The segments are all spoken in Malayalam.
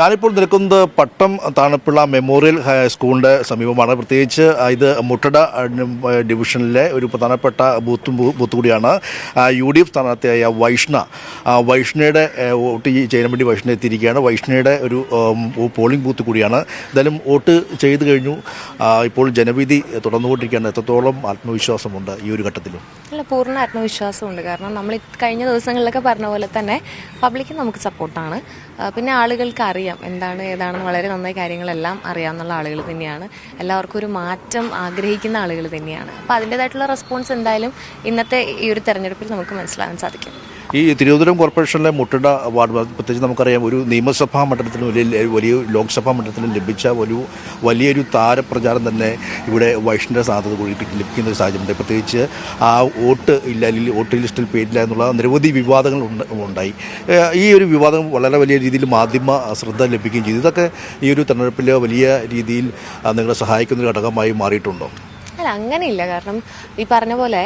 ഞാനിപ്പോൾ നിൽക്കുന്നത് പട്ടം താണപ്പിള്ള മെമ്മോറിയൽ സ്കൂളിന്റെ സമീപമാണ്. പ്രത്യേകിച്ച് ഇത് മുട്ടട ഡിവിഷനിലെ ഒരു പ്രധാനപ്പെട്ട ബൂത്ത് ബൂത്ത് കൂടിയാണ്. യു ഡി എഫ് സ്ഥാനാർത്ഥിയായ വൈഷ്ണ വൈഷ്ണയുടെ വോട്ട് ചെയ്യാൻ വേണ്ടി വൈഷ്ണ എത്തിയിരിക്കുകയാണ്. വൈഷ്ണയുടെ ഒരു പോളിംഗ് ബൂത്ത് കൂടിയാണ്. എന്തായാലും വോട്ട് ചെയ്തു കഴിഞ്ഞു. ഇപ്പോൾ ജനവിധി തുടർന്നുകൊണ്ടിരിക്കുകയാണ്. എത്രത്തോളം ആത്മവിശ്വാസമുണ്ട് ഈ ഒരു ഘട്ടത്തിലും? അല്ല പൂർണ ആത്മവിശ്വാസമുണ്ട്. കാരണം നമ്മൾ കഴിഞ്ഞ ദിവസങ്ങളിലൊക്കെ പറഞ്ഞ പോലെ തന്നെ പബ്ലിക്ക് നമുക്ക് സപ്പോർട്ടാണ് പിന്നെ ആളുകൾക്ക് അറിയാം. എന്താണ് ഏതാണെന്ന് വളരെ നന്നായി കാര്യങ്ങളെല്ലാം അറിയാവുന്ന ആളുകൾ തന്നെയാണ്. എല്ലാവർക്കും ഒരു മാറ്റം ആഗ്രഹിക്കുന്ന ആളുകൾ തന്നെയാണ്. അപ്പോൾ അതിന്റെതായിട്ടുള്ള റെസ്പോൺസ് എന്തായാലും ഇന്നത്തെ ഈ ഒരു തെരഞ്ഞെടുപ്പിൽ നമുക്ക് മനസ്സിലാകാൻ സാധിക്കും. ഈ തിരുവനന്തപുരം കോർപ്പറേഷനിലെ മുട്ടട വാർഡ് പ്രത്യേകിച്ച് നമുക്കറിയാം ഒരു നിയമസഭാ മണ്ഡലത്തിലും വലിയ വലിയ ലോക്സഭാ മണ്ഡലത്തിലും ലഭിച്ച ഒരു വലിയൊരു താരപ്രചാരം തന്നെ ഇവിടെ വൈഷ്ണവ സാധ്യത ലഭിക്കുന്ന ഒരു സാഹചര്യമുണ്ട്. പ്രത്യേകിച്ച് ആ വോട്ട് ഇല്ല അല്ലെങ്കിൽ വോട്ട് ലിസ്റ്റിൽ പേരില്ല എന്നുള്ള നിരവധി വിവാദങ്ങൾ ഉണ്ടായി. ഈ ഒരു വിവാദം വളരെ വലിയ രീതിയിൽ മാധ്യമ ശ്രദ്ധ ലഭിക്കുകയും ചെയ്തു. ഇതൊക്കെ ഈ ഒരു തെരഞ്ഞെടുപ്പിൽ വലിയ രീതിയിൽ നിങ്ങളെ സഹായിക്കുന്ന ഒരു ഘടകമായി മാറിയിട്ടുണ്ടോ? അല്ല അങ്ങനെയില്ല. കാരണം ഈ പറഞ്ഞ പോലെ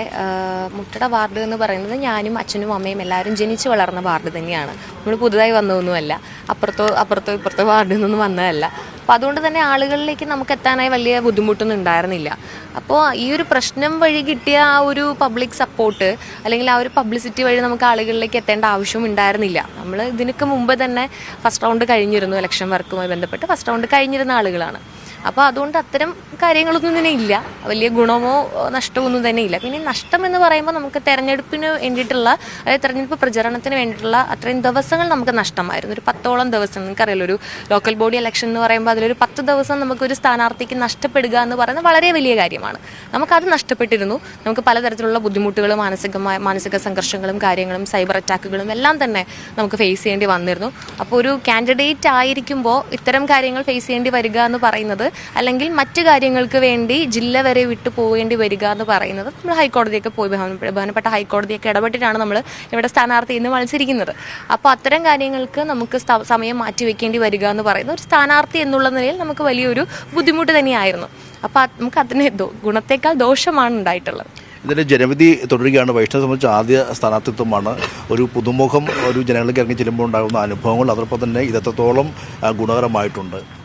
മുട്ടട വാർഡ് എന്ന് പറയുന്നത് ഞാനും അച്ഛനും അമ്മയും എല്ലാവരും ജനിച്ചു വളർന്ന വാർഡ് തന്നെയാണ്. നമ്മൾ പുതുതായി വന്നതൊന്നുമല്ല. അപ്പുറത്തോ അപ്പുറത്തോ ഇപ്പുറത്തോ വാർഡിൽ നിന്നൊന്നും വന്നതല്ല. അപ്പോൾ അതുകൊണ്ട് തന്നെ ആളുകളിലേക്ക് നമുക്ക് എത്താനായി വലിയ ബുദ്ധിമുട്ടൊന്നും ഉണ്ടായിരുന്നില്ല. അപ്പോൾ ഈ ഒരു പ്രശ്നം വഴി കിട്ടിയ ആ ഒരു പബ്ലിക് സപ്പോർട്ട് അല്ലെങ്കിൽ ആ ഒരു പബ്ലിസിറ്റി വഴി നമുക്ക് ആളുകളിലേക്ക് എത്തേണ്ട ആവശ്യം ഉണ്ടായിരുന്നില്ല. നമ്മൾ ഇതിനൊക്കെ മുമ്പ് തന്നെ ഫസ്റ്റ് റൗണ്ട് കഴിഞ്ഞിരുന്നു ഇലക്ഷൻ വർക്കുമായി ബന്ധപ്പെട്ട് ഫസ്റ്റ് റൗണ്ട് കഴിഞ്ഞിരുന്ന ആളുകളാണ്. അപ്പോൾ അതുകൊണ്ട് അത്തരം കാര്യങ്ങളൊന്നും തന്നെ ഇല്ല. വലിയ ഗുണമോ നഷ്ടമോ ഒന്നും തന്നെ ഇല്ല. പിന്നെ നഷ്ടം എന്ന് പറയുമ്പോൾ നമുക്ക് തെരഞ്ഞെടുപ്പിന് വേണ്ടിയിട്ടുള്ള അതായത് തെരഞ്ഞെടുപ്പ് പ്രചരണത്തിന് വേണ്ടിയിട്ടുള്ള അത്രയും ദിവസങ്ങൾ നമുക്ക് നഷ്ടമായിരുന്നു. ഒരു പത്തോളം ദിവസം. നിങ്ങൾക്കറിയാലോ ഒരു ലോക്കൽ ബോഡി ഇലക്ഷൻ എന്ന് പറയുമ്പോൾ അതിലൊരു പത്ത് ദിവസം നമുക്ക് ഒരു സ്ഥാനാർത്ഥിക്ക് നഷ്ടപ്പെടുക എന്ന് പറയുന്നത് വളരെ വലിയ കാര്യമാണ്. നമുക്കത് നഷ്ടപ്പെട്ടിരുന്നു. നമുക്ക് പലതരത്തിലുള്ള ബുദ്ധിമുട്ടുകളും മാനസികമായ മാനസിക സംഘർഷങ്ങളും കാര്യങ്ങളും സൈബർ അറ്റാക്കുകളും എല്ലാം തന്നെ നമുക്ക് ഫേസ് ചെയ്യേണ്ടി വന്നിരുന്നു. അപ്പോൾ ഒരു കാൻഡിഡേറ്റ് ആയിരിക്കുമ്പോൾ ഇത്തരം കാര്യങ്ങൾ ഫേസ് ചെയ്യേണ്ടി വരിക എന്ന് പറയുന്നത് അല്ലെങ്കിൽ മറ്റു കാര്യങ്ങൾക്ക് വേണ്ടി ജില്ല വരെ വിട്ടു പോകേണ്ടി വരിക എന്ന് പറയുന്നത് നമ്മൾ ഹൈക്കോടതിയൊക്കെ പോയി ബഹുമാന- ബഹുമാനപ്പെട്ട ഹൈക്കോടതിയൊക്കെ ഇടപെട്ടിട്ടാണ് നമ്മൾ ഇവിടെ സ്ഥാനാർത്ഥി ഇന്ന് മത്സരിക്കുന്നത്. അപ്പോൾ അത്തരം കാര്യങ്ങൾക്ക് നമുക്ക് സമയം മാറ്റി വെക്കേണ്ടി വരിക എന്ന് പറയുന്നത് ഒരു സ്ഥാനാർത്ഥി എന്നുള്ള നിലയിൽ നമുക്ക് വലിയൊരു ബുദ്ധിമുട്ട് തന്നെയായിരുന്നു. അപ്പോൾ നമുക്ക് അതിന് ഗുണത്തേക്കാൾ ദോഷമാണ് ഉണ്ടായിട്ടുള്ളത്. ഇതിന്റെ ജനവിധി തുടരുകയാണ്. വൈഷ്ണവ സംബന്ധിച്ച് ആദ്യ സ്ഥാനാർത്ഥിത്വമാണ് ഒരു പുതുമുഖം ഒരു ജനങ്ങളിലേക്ക് ഇറങ്ങി ചെല്ലുമ്പോൾ ഉണ്ടാകുന്ന അനുഭവങ്ങൾ. അതോടൊപ്പം തന്നെ ഇത് എത്രത്തോളം ഗുണകരമായിട്ടുണ്ട്.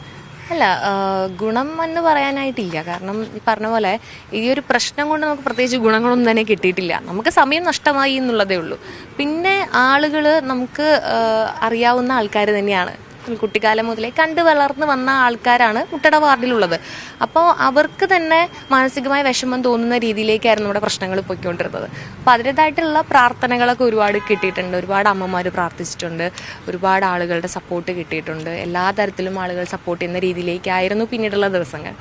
അല്ല ഗുണം എന്ന് പറയാനായിട്ടില്ല. കാരണം ഈ പറഞ്ഞ പോലെ ഈ ഒരു പ്രശ്നം കൊണ്ട് നമുക്ക് പ്രത്യേകിച്ച് ഗുണങ്ങളൊന്നും തന്നെ കിട്ടിയിട്ടില്ല. നമുക്ക് സമയം നഷ്ടമായി എന്നുള്ളതേ ഉള്ളൂ. പിന്നെ ആളുകൾ നമുക്ക് അറിയാവുന്ന ആൾക്കാർ തന്നെയാണ്. കുട്ടിക്കാലം മുതലേ കണ്ടു വളർന്നു വന്ന ആൾക്കാരാണ് മുട്ടട വാർഡിലുള്ളത്. അപ്പോൾ അവർക്ക് തന്നെ മാനസികമായ വിഷമം തോന്നുന്ന രീതിയിലേക്കായിരുന്നു നമ്മുടെ പ്രശ്നങ്ങൾ പോയിക്കൊണ്ടിരുന്നത്. അപ്പോൾ അതിന്റെതായിട്ടുള്ള പ്രാർത്ഥനകളൊക്കെ ഒരുപാട് കിട്ടിയിട്ടുണ്ട്. ഒരുപാട് അമ്മമാർ പ്രാർത്ഥിച്ചിട്ടുണ്ട്. ഒരുപാട് ആളുകളുടെ സപ്പോർട്ട് കിട്ടിയിട്ടുണ്ട്. എല്ലാ തരത്തിലും ആളുകൾ സപ്പോർട്ട് ചെയ്യുന്ന രീതിയിലേക്കായിരുന്നു പിന്നീടുള്ള ദിവസങ്ങൾ.